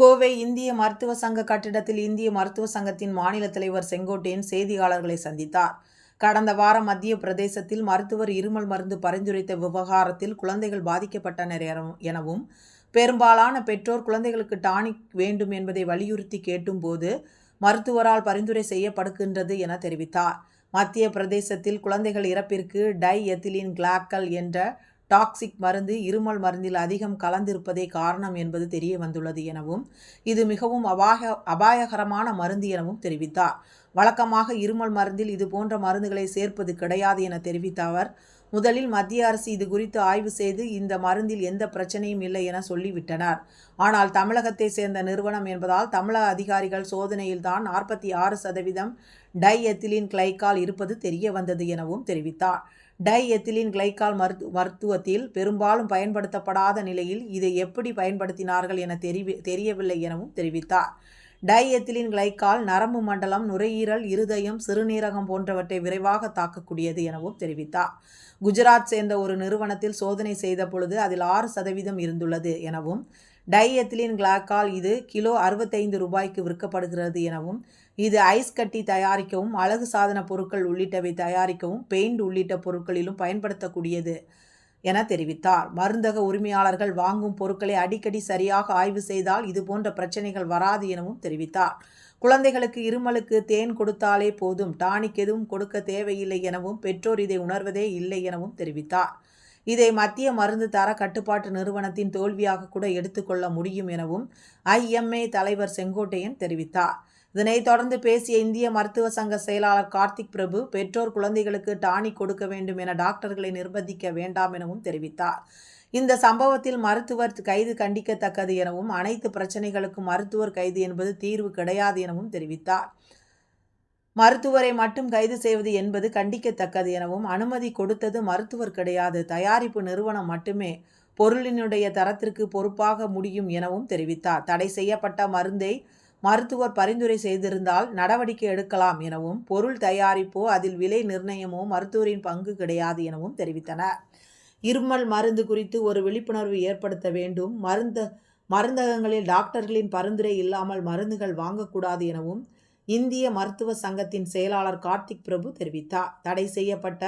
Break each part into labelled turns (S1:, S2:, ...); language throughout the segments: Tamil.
S1: கோவை இந்திய மருத்துவ சங்க கட்டிடத்தில் இந்திய மருத்துவ சங்கத்தின் மாநில தலைவர் செங்கோட்டையன் செய்தியாளர்களை சந்தித்தார். கடந்த வாரம் மத்திய பிரதேசத்தில் மருத்துவர் இருமல் மருந்து பரிந்துரைத்த விவகாரத்தில் குழந்தைகள் பாதிக்கப்பட்டனர் எனவும் பெரும்பாலான பெற்றோர் குழந்தைகளுக்கு டானிக் வேண்டும் என்பதை வலியுறுத்தி கேட்டும்போது மருத்துவரால் பரிந்துரை செய்யப்படுகின்றது என தெரிவித்தார். மத்திய பிரதேசத்தில் குழந்தைகள் இறப்பிற்கு டை எத்திலின் கிளாக்கல் என்ற டாக்ஸிக் மருந்து இருமல் மருந்தில் அதிகம் கலந்திருப்பதே காரணம் என்பது தெரிய வந்துள்ளது எனவும் இது மிகவும் அபாய அபாயகரமான மருந்து எனவும் தெரிவித்தார். வழக்கமாக இருமல் மருந்தில் இது போன்ற மருந்துகளை சேர்ப்பது கிடையாது என தெரிவித்த அவர் முதலில் மத்திய அரசு இது குறித்து ஆய்வு செய்து இந்த மருந்தில் எந்த பிரச்சனையும் இல்லை என சொல்லிவிட்டனர். ஆனால் தமிழகத்தை சேர்ந்த நிறுவனம் என்பதால் தமிழக அதிகாரிகள் சோதனையில்தான் நாற்பத்தி ஆறு சதவீதம் டை எத்திலின் கிளைக்கால் இருப்பது தெரிய வந்தது எனவும் தெரிவித்தார். டை எத்திலின் கிளைக்கால் மருத்து மருத்துவத்தில் பெரும்பாலும் பயன்படுத்தப்படாத நிலையில் இதை எப்படி பயன்படுத்தினார்கள் என தெரிவி தெரியவில்லை எனவும் தெரிவித்தார். டை எத்திலின் கிளைக்கால் நரம்பு மண்டலம் நுரையீரல் இருதயம் சிறுநீரகம் போன்றவற்றை விரைவாக தாக்கக்கூடியது எனவும் தெரிவித்தார். குஜராத் சேர்ந்த ஒரு நிறுவனத்தில் சோதனை செய்த பொழுது அதில் ஆறு சதவீதம் இருந்துள்ளது எனவும் டை எத்திலின் கிளாக்கால் இது கிலோ அறுபத்தைந்து ரூபாய்க்கு விற்கப்படுகிறது எனவும் இது ஐஸ் கட்டி தயாரிக்கவும் அழகு சாதன பொருட்கள் உள்ளிட்டவை தயாரிக்கவும் பெயிண்ட் உள்ளிட்ட பொருட்களிலும் பயன்படுத்தக்கூடியது என தெரிவித்தார். மருந்தக உரிமையாளர்கள் வாங்கும் பொருட்களை அடிக்கடி சரியாக ஆய்வு செய்தால் இது போன்ற பிரச்சனைகள் வராது எனவும் தெரிவித்தார். குழந்தைகளுக்கு இருமலுக்கு தேன் கொடுத்தாலே போதும் டானிக் எதுவும் கொடுக்க தேவையில்லை எனவும் பெற்றோர் இதை உணர்வதே இல்லை எனவும் தெரிவித்தார். இதை மத்திய மருந்து தர கட்டுப்பாட்டு நிறுவனத்தின் தோல்வியாக கூட எடுத்துக்கொள்ள முடியும் எனவும் ஐஎம்ஏ தலைவர் செங்கோட்டையன் தெரிவித்தார். இதனைத் தொடர்ந்து பேசிய இந்திய மருத்துவ சங்க செயலாளர் கார்த்திக் பிரபு பெற்றோர் குழந்தைகளுக்கு டானிக் கொடுக்க வேண்டும் என டாக்டர்களை நிர்பந்திக்க வேண்டாம் எனவும் தெரிவித்தார். இந்த சம்பவத்தில் மருத்துவர் கைது கண்டிக்கத்தக்கது எனவும் அனைத்து பிரச்சனைகளுக்கும் மருத்துவர் கைது என்பது தீர்வு கிடையாது எனவும் தெரிவித்தார். மருத்துவரை மட்டும் கைது செய்வது என்பது கண்டிக்கத்தக்கது எனவும் அனுமதி கொடுத்தது மருத்துவர் கிடையாது. தயாரிப்பு நிறுவனம் மட்டுமே பொருளினுடைய தரத்திற்கு பொறுப்பாக முடியும் எனவும் தெரிவித்தார். தடை செய்யப்பட்ட மருந்தை மருத்துவர் பரிந்துரை செய்திருந்தால் நடவடிக்கை எடுக்கலாம் எனவும் பொருள் தயாரிப்போ அதில் விலை நிர்ணயமோ மருத்துவரின் பங்கு கிடையாது எனவும் தெரிவித்தனர். இருமல் மருந்து குறித்து ஒரு விழிப்புணர்வு ஏற்படுத்த வேண்டும். மருந்த மருந்தகங்களில் டாக்டர்களின் பரிந்துரை இல்லாமல் மருந்துகள் வாங்கக்கூடாது எனவும் இந்திய மருத்துவ சங்கத்தின் செயலாளர் கார்த்திக் பிரபு தெரிவித்தார். தடை செய்யப்பட்ட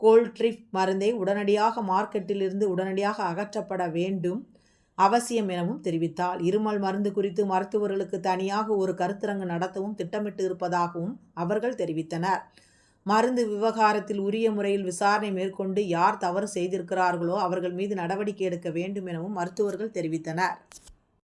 S1: கோல்ட்ரிப் மருந்தை உடனடியாக மார்க்கெட்டிலிருந்து உடனடியாக அகற்றப்பட வேண்டும் அவசியம் எனவும் தெரிவித்தார். இருமல் மருந்து குறித்து மருத்துவர்களுக்கு தனியாக ஒரு கருத்தரங்கு நடத்தவும் திட்டமிட்டு இருப்பதாகவும் அவர்கள் தெரிவித்தனர். மருந்து விவகாரத்தில் உரிய முறையில் விசாரணை மேற்கொண்டு யார் தவறு செய்திருக்கிறார்களோ அவர்கள் மீது நடவடிக்கை எடுக்க வேண்டும் எனவும் மருத்துவர்கள் தெரிவித்தனர்.